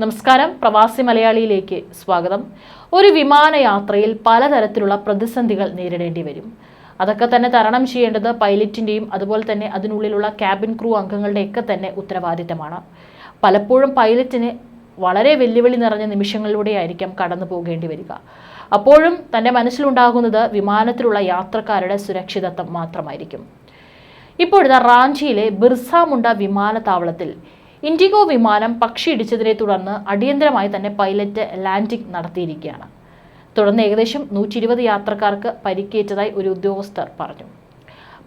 നമസ്കാരം. പ്രവാസി മലയാളിയിലേക്ക് സ്വാഗതം. ഒരു വിമാനയാത്രയിൽ പലതരത്തിലുള്ള പ്രതിസന്ധികൾ നേരിടേണ്ടി വരും. അതൊക്കെ തന്നെ തരണം ചെയ്യേണ്ടത് പൈലറ്റിന്റെയും അതുപോലെ തന്നെ അതിനുള്ളിലുള്ള ക്യാബിൻ ക്രൂ അംഗങ്ങളുടെയൊക്കെ തന്നെ ഉത്തരവാദിത്തമാണ്. പലപ്പോഴും പൈലറ്റിന് വളരെ വെല്ലുവിളി നിറഞ്ഞ നിമിഷങ്ങളിലൂടെയായിരിക്കാം കടന്നു പോകേണ്ടി വരിക. അപ്പോഴും തന്റെ മനസ്സിലുണ്ടാകുന്നത് വിമാനത്തിലുള്ള യാത്രക്കാരുടെ സുരക്ഷിതത്വം മാത്രമായിരിക്കും. ഇപ്പോഴത്തെ റാഞ്ചിയിലെ ബിർസ മുണ്ട വിമാനത്താവളത്തിൽ ഇൻഡിഗോ വിമാനം പക്ഷിയിടിച്ചതിനെ തുടർന്ന് അടിയന്തരമായി തന്നെ പൈലറ്റ് ലാൻഡിംഗ് നടത്തിയിരിക്കുകയാണ്. തുടർന്ന് ഏകദേശം നൂറ്റി ഇരുപത് യാത്രക്കാർക്ക് പരിക്കേറ്റതായി ഒരു ഉദ്യോഗസ്ഥർ പറഞ്ഞു.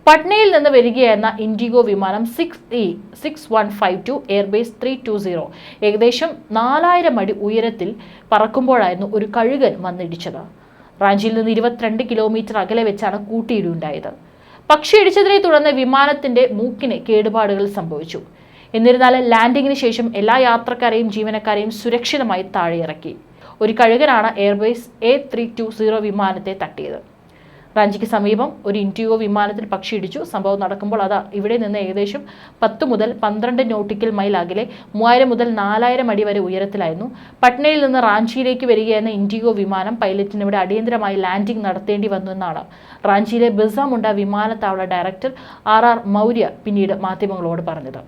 പട്നയിൽ നിന്ന് വരികയായിരുന്ന ഇൻഡിഗോ വിമാനം six E six one five two airbus three two zero ഏകദേശം നാലായിരം അടി ഉയരത്തിൽ പറക്കുമ്പോഴായിരുന്നു ഒരു കഴുകൻ വന്നിടിച്ചത്. റാഞ്ചിയിൽ നിന്ന് ഇരുപത്തിരണ്ട് കിലോമീറ്റർ അകലെ വെച്ചാണ് കൂട്ടിയിടിയുണ്ടായത്. പക്ഷി ഇടിച്ചതിനെ തുടർന്ന് വിമാനത്തിന്റെ മൂക്കിന് കേടുപാടുകൾ സംഭവിച്ചു. എന്നിരുന്നാലും ലാൻഡിങ്ങിന് ശേഷം എല്ലാ യാത്രക്കാരെയും ജീവനക്കാരെയും സുരക്ഷിതമായി താഴെയിറക്കി. ഒരു കഴുകനാണ് airbase A three two zero വിമാനത്തെ തട്ടിയത്. റാഞ്ചിക്ക് സമീപം ഒരു ഇൻഡിഗോ വിമാനത്തിൽ പക്ഷി ഇടിച്ചു. സംഭവം നടക്കുമ്പോൾ അത് ഇവിടെ നിന്ന് ഏകദേശം പത്ത് മുതൽ പന്ത്രണ്ട് നോട്ടിക്കൽ മൈൽ അകലെ മൂവായിരം മുതൽ നാലായിരം അടി വരെ ഉയരത്തിലായിരുന്നു. പട്നയിൽ നിന്ന് റാഞ്ചിയിലേക്ക് വരികയെന്ന ഇൻഡിഗോ വിമാനം പൈലറ്റിന് ഇവിടെ അടിയന്തരമായി ലാൻഡിംഗ് നടത്തേണ്ടി വന്നു എന്നാണ്. റാഞ്ചിയിലെ ബിർസാമുണ്ട വിമാനത്താവള ഡയറക്ടർ ആർ ആർ മൗര്യ പിന്നീട് മാധ്യമങ്ങളോട് പറഞ്ഞത്.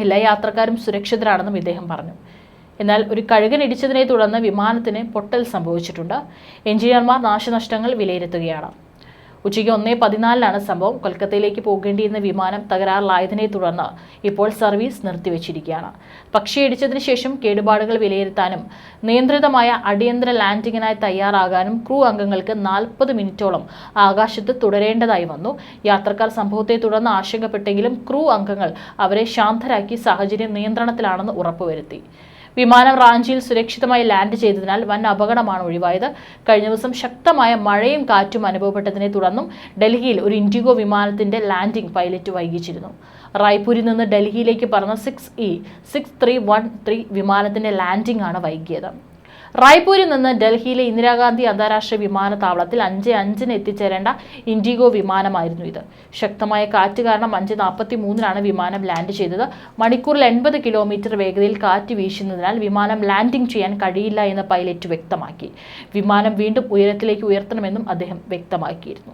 എല്ലാ യാത്രക്കാരും സുരക്ഷിതരാണെന്നും ഇദ്ദേഹം പറഞ്ഞു. എന്നാൽ ഒരു കഴുകൻ ഇടിച്ചതിനെ തുടർന്ന് വിമാനത്തിന് പൊട്ടൽ സംഭവിച്ചിട്ടുണ്ട്. എഞ്ചിനീയർമാർ നാശനഷ്ടങ്ങൾ വിലയിരുത്തുകയാണ്. ഉച്ചയ്ക്ക് ഒന്നേ പതിനാലിനാണ് സംഭവം. കൊൽക്കത്തയിലേക്ക് പോകേണ്ടിയിരുന്ന വിമാനം തകരാറിലായതിനെ തുടർന്ന് ഇപ്പോൾ സർവീസ് നിർത്തിവെച്ചിരിക്കുകയാണ്. പക്ഷി ഇടിച്ചതിന് ശേഷം കേടുപാടുകൾ വിലയിരുത്താനും നിയന്ത്രിതമായ അടിയന്തര ലാൻഡിങ്ങിനായി തയ്യാറാകാനും ക്രൂ അംഗങ്ങൾക്ക് നാൽപ്പത് മിനിറ്റോളം ആകാശത്ത് തുടരേണ്ടതായി വന്നു. യാത്രക്കാർ സംഭവത്തെ തുടർന്ന് ആശങ്കപ്പെട്ടെങ്കിലും ക്രൂ അംഗങ്ങൾ അവരെ ശാന്തരാക്കി സാഹചര്യം നിയന്ത്രണത്തിലാണെന്ന് ഉറപ്പുവരുത്തി. വിമാനം റാഞ്ചിയിൽ സുരക്ഷിതമായി ലാൻഡ് ചെയ്തതിനാൽ വൻ അപകടമാണ് ഒഴിവായത്. കഴിഞ്ഞ ദിവസം ശക്തമായ മഴയും കാറ്റും അനുഭവപ്പെട്ടതിനെ തുടർന്നും ഡൽഹിയിൽ ഒരു ഇൻഡിഗോ വിമാനത്തിന്റെ ലാൻഡിംഗ് പൈലറ്റ് വൈകിച്ചിരുന്നു. റായ്പൂരിൽ നിന്ന് ഡൽഹിയിലേക്ക് പറന്ന six E six three one three വിമാനത്തിന്റെ ലാൻഡിംഗ് ആണ് വൈകിയത്. റായ്പൂരിൽ നിന്ന് ഡൽഹിയിലെ ഇന്ദിരാഗാന്ധി അന്താരാഷ്ട്ര വിമാനത്താവളത്തിൽ അഞ്ച് അഞ്ചിന് എത്തിച്ചേരേണ്ട ഇൻഡിഗോ വിമാനമായിരുന്നു ഇത്. ശക്തമായ കാറ്റ് കാരണം അഞ്ച് നാൽപ്പത്തി മൂന്നിനാണ് വിമാനം ലാൻഡ് ചെയ്തത്. മണിക്കൂറിൽ എൺപത് കിലോമീറ്റർ വേഗതയിൽ കാറ്റ് വീശുന്നതിനാൽ വിമാനം ലാൻഡിംഗ് ചെയ്യാൻ കഴിയില്ല എന്ന് പൈലറ്റ് വ്യക്തമാക്കി. വിമാനം വീണ്ടും ഉയരത്തിലേക്ക് ഉയർത്തണമെന്നും അദ്ദേഹം വ്യക്തമാക്കിയിരുന്നു.